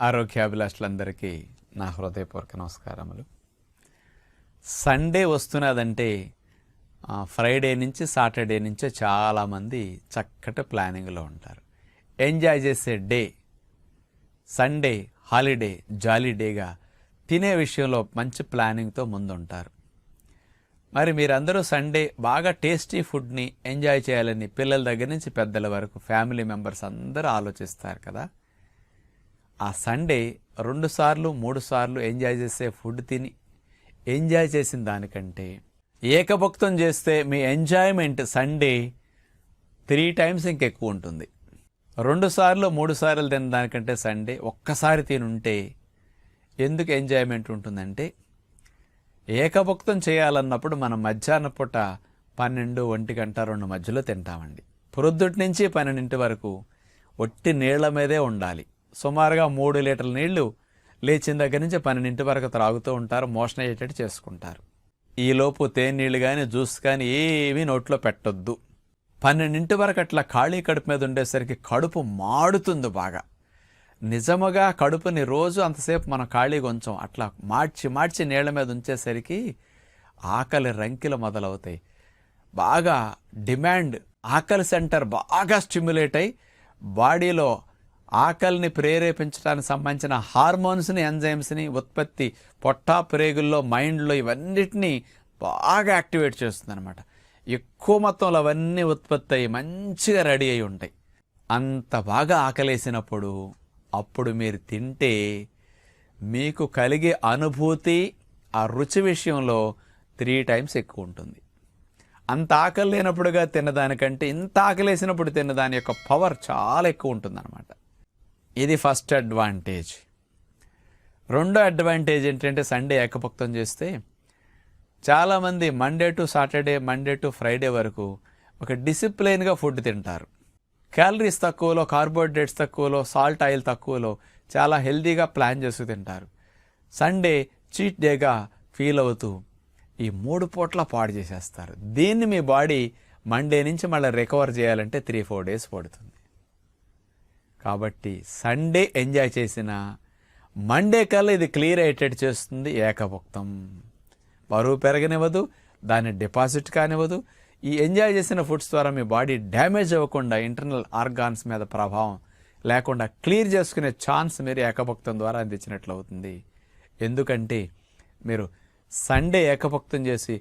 ఆరోగ్యాభిలాషులందరికీ నా హృదయపూర్వక నమస్కారములు. సండే వస్తున్నదంటే ఫ్రైడే నుంచి సాటర్డే నుంచే చాలామంది చక్కటి ప్లానింగ్లో ఉంటారు. ఎంజాయ్ చేసే డే సండే హాలిడే జాలీ డేగా తినే విషయంలో మంచి ప్లానింగ్తో ముందుంటారు. మరి మీరందరూ సండే బాగా టేస్టీ ఫుడ్ని ఎంజాయ్ చేయాలని పిల్లల దగ్గర నుంచి పెద్దల వరకు ఫ్యామిలీ మెంబర్స్ అందరూ ఆలోచిస్తారు కదా. ఆ సండే రెండు సార్లు మూడు సార్లు ఎంజాయ్ చేసే ఫుడ్ తిని ఎంజాయ్ చేసిన దానికంటే ఏకభక్తం చేస్తే మీ ఎంజాయ్మెంట్ సండే త్రీ టైమ్స్ ఇంకెక్కువ ఉంటుంది. రెండు సార్లు మూడు సార్లు తిన్న దానికంటే సండే ఒక్కసారి తినుంటే ఎందుకు ఎంజాయ్మెంట్ ఉంటుందంటే ఏకభక్తం చేయాలన్నప్పుడు మనం మధ్యాహ్న పూట పన్నెండు ఒంటి గంట రెండు మధ్యలో తింటామండి. పొద్దుటి నుంచి పన్నెండింటి వరకు ఒట్టి నీళ్ళ మీదే ఉండాలి. సుమారుగా మూడు లీటర్ల నీళ్ళు లేచిన దగ్గర నుంచి పన్నెండింటి వరకు త్రాగుతూ ఉంటారు మోషన్ అయ్యేటట్టు చేసుకుంటారు ఈలోపు తేనీళ్ళు కానీ జ్యూస్ కానీ ఏమీ నోట్లో పెట్టొద్దు. పన్నెండింటి వరకు అట్లా ఖాళీ కడుపు మీద ఉండేసరికి కడుపు మాడుతుంది బాగా. నిజముగా కడుపుని రోజు అంతసేపు మనం ఖాళీగా ఉంచాం. అట్లా మార్చి మార్చి నీళ్ళ మీద ఉంచేసరికి ఆకలి రంకిలు మొదలవుతాయి. బాగా డిమాండ్ ఆకలి సెంటర్ బాగా స్టిమ్యులేట్ అయి బాడీలో ఆకలిని ప్రేరేపించడానికి సంబంధించిన హార్మోన్స్ని ఎంజైమ్స్ని ఉత్పత్తి పొట్టా ప్రేగుల్లో మైండ్లో ఇవన్నిటినీ బాగా యాక్టివేట్ చేస్తుంది అనమాట ఎక్కువ మొత్తంలో అవన్నీ ఉత్పత్తి అయ్యి మంచిగా రెడీ అయి ఉంటాయి. అంత బాగా ఆకలేసినప్పుడు అప్పుడు మీరు తింటే మీకు కలిగే అనుభూతి ఆ రుచి విషయంలో త్రీ టైమ్స్ ఎక్కువ ఉంటుంది. అంత ఆకలి లేనప్పుడుగా తిన్నదానికంటే ఇంత ఆకలేసినప్పుడు తిన్నదాని యొక్క పవర్ చాలా ఎక్కువ ఉంటుందన్నమాట. ఇది ఫస్ట్ అడ్వాంటేజ్. రెండో అడ్వాంటేజ్ ఏంటంటే సండే ఏకపక్తం చేస్తే చాలామంది Monday to Saturday Monday to Friday వరకు ఒక డిసిప్లైన్గా ఫుడ్ తింటారు. క్యాలరీస్ తక్కువలో కార్బోహైడ్రేట్స్ తక్కువలో సాల్ట్ ఆయిల్ తక్కువలో చాలా హెల్తీగా ప్లాన్ చేస్తూ తింటారు. సండే చీట్ డేగా ఫీల్ అవుతూ ఈ మూడు పూట్ల పాడు చేసేస్తారు. దీన్ని మీ బాడీ మండే నుంచి మళ్ళీ రికవర్ చేయాలంటే త్రీ ఫోర్ డేస్ పడుతుంది. కాబట్టి సండే ఎంజాయ్ చేసిన మండే కల్లా ఇది క్లియర్ అయ్యేటట్టు చేస్తుంది ఏకభుక్తం. బరువు పెరగనివ్వదు దాన్ని డిపాజిట్ కానివ్వదు. ఈ ఎంజాయ్ చేసిన ఫుడ్స్ ద్వారా మీ బాడీ డ్యామేజ్ అవ్వకుండా ఇంటర్నల్ ఆర్గాన్స్ మీద ప్రభావం లేకుండా క్లియర్ చేసుకునే ఛాన్స్ మీరు ఏకభక్తం ద్వారా అందించినట్లు అవుతుంది. ఎందుకంటే మీరు సండే ఏకభక్తం చేసి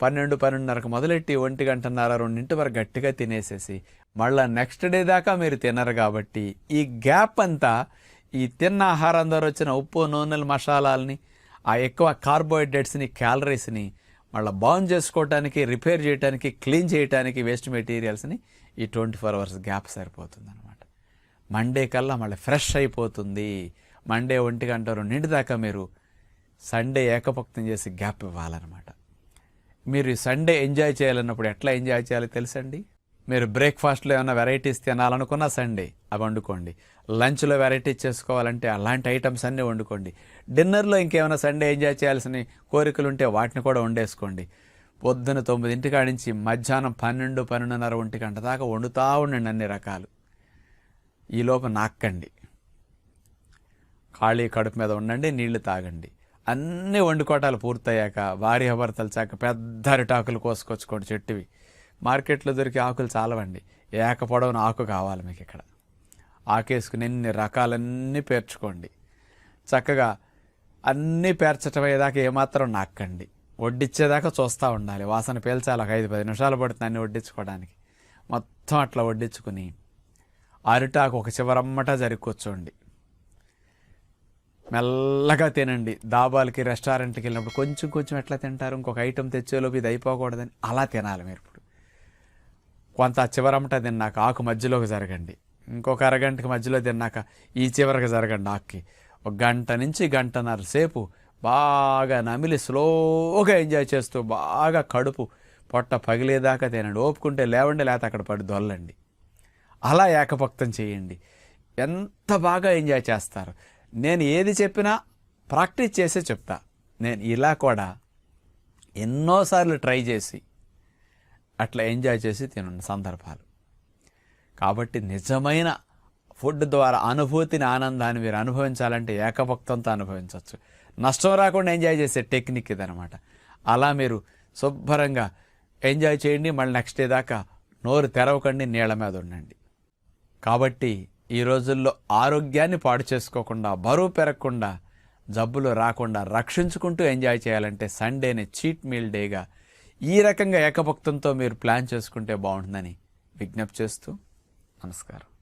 పన్నెండు పన్నెండున్నరకు మొదలెట్టి ఒంటి గంటన్నర రెండింటి వరకు గట్టిగా తినేసేసి మళ్ళా నెక్స్ట్ డే దాకా మీరు తినరు కాబట్టి ఈ గ్యాప్ అంతా ఈ తిన్న ఆహారం ద్వారా వచ్చిన ఉప్పు నూనెలు మసాలాలని ఆ ఎక్కువ కార్బోహైడ్రేట్స్ని క్యాలరీస్ని మళ్ళీ బౌన్ చేసుకోవటానికి రిపేర్ చేయడానికి క్లీన్ చేయడానికి వేస్ట్ మెటీరియల్స్ని ఈ ట్వంటీ ఫోర్ అవర్స్ గ్యాప్ సరిపోతుంది అనమాట మండే కల్లా మళ్ళీ ఫ్రెష్ అయిపోతుంది. మండే ఒంటి గంట రెండింటి దాకా మీరు సండే ఏకపక్తం చేసి గ్యాప్ ఇవ్వాలన్నమాట. మీరు సండే ఎంజాయ్ చేయాలన్నప్పుడు ఎట్లా ఎంజాయ్ చేయాలో తెలుసండి? మీరు బ్రేక్ఫాస్ట్లో ఏమైనా వెరైటీస్ తినాలనుకున్నా సండే అవి వండుకోండి. లంచ్లో వెరైటీస్ చేసుకోవాలంటే అలాంటి ఐటమ్స్ అన్నీ వండుకోండి. డిన్నర్లో ఇంకేమైనా సండే ఎంజాయ్ చేయాల్సిన కోరికలు ఉంటే వాటిని కూడా వండేసుకోండి. పొద్దున తొమ్మిదింటి కాడి నుంచి మధ్యాహ్నం పన్నెండు పన్నెండున్నర ఒంటి గంట దాకా వండుతూ ఉండండి అన్ని రకాలు. ఈలోపు నాక్కండి. ఖాళీ కడుపు మీద ఉండండి నీళ్ళు తాగండి. అన్నీ వండుకోటాలు పూర్తయ్యాక భార్యాభర్తలు చాక పెద్ద అరిటాకులు కోసుకొచ్చుకోండి చెట్టువి. మార్కెట్లో దొరికే ఆకులు చాలవండి. ఏక పొడవున ఆకు కావాలి మీకు ఇక్కడ ఆకేసుకుని ఎన్ని రకాలన్నీ పేర్చుకోండి. చక్కగా అన్నీ పేర్చటం అయ్యేదాకా ఏమాత్రం నాక్కండి. వడ్డిచ్చేదాకా చూస్తూ ఉండాలి. వాసన పీల్చాలి. ఒక ఐదు పది నిమిషాలు పడుతుంది అన్ని వడ్డించుకోవడానికి. మొత్తం అట్లా వడ్డించుకుని అరిటాకు ఒక చివరమ్మట జరిగి కూర్చోండి. మెల్లగా తినండి. దాబాలకి రెస్టారెంట్కి వెళ్ళినప్పుడు కొంచెం కొంచెం ఎట్లా తింటారు? ఇంకొక ఐటెం తెచ్చేలోపు ఇది అయిపోకూడదని అలా తినాలి మీరు ఇప్పుడు. కొంత చివరమట తిన్నాక ఆకు మధ్యలోకి జరగండి. ఇంకొక అరగంటకి మధ్యలో తిన్నాక ఈ చివరికి జరగండి ఆకుకి. ఒక గంట నుంచి గంటన్నర సేపు బాగా నమిలి స్లోగా ఎంజాయ్ చేస్తూ బాగా కడుపు పొట్ట పగిలేదాకా తినండి. ఓపుకుంటే లేవండి లేకపోతే అక్కడ పడి దొల్లండి. అలా ఏకపక్తం చేయండి. ఎంత బాగా ఎంజాయ్ చేస్తారు? నేను ఏది చెప్పినా ప్రాక్టీస్ చేసే చెప్తా. నేను ఇలా కూడా ఎన్నోసార్లు ట్రై చేసి అట్లా ఎంజాయ్ చేసి తినున్న సందర్భాలు. కాబట్టి నిజమైన ఫుడ్ ద్వారా అనుభూతిని ఆనందాన్ని మీరు అనుభవించాలంటే ఏకభక్తంతో అనుభవించవచ్చు. నష్టం రాకుండా ఎంజాయ్ చేసే టెక్నిక్ ఇదనమాట అలా మీరు శుభ్రంగా ఎంజాయ్ చేయండి మళ్ళీ నెక్స్ట్ డే దాకా నోరు తెరవకండి నీళ్ళ మీద ఉండండి. కాబట్టి ఈ రోజుల్లో ఆరోగ్యాన్ని పాడు చేసుకోకుండా బరువు పెరగకుండా జబ్బులు రాకుండా రక్షించుకుంటూ ఎంజాయ్ చేయాలంటే సండేని చీట్ మీల్ డేగా ఈ రకంగా ఏకభక్తంతో మీరు ప్లాన్ చేసుకుంటే బాగుంటుందని విజ్ఞప్తి చేస్తూ నమస్కారం.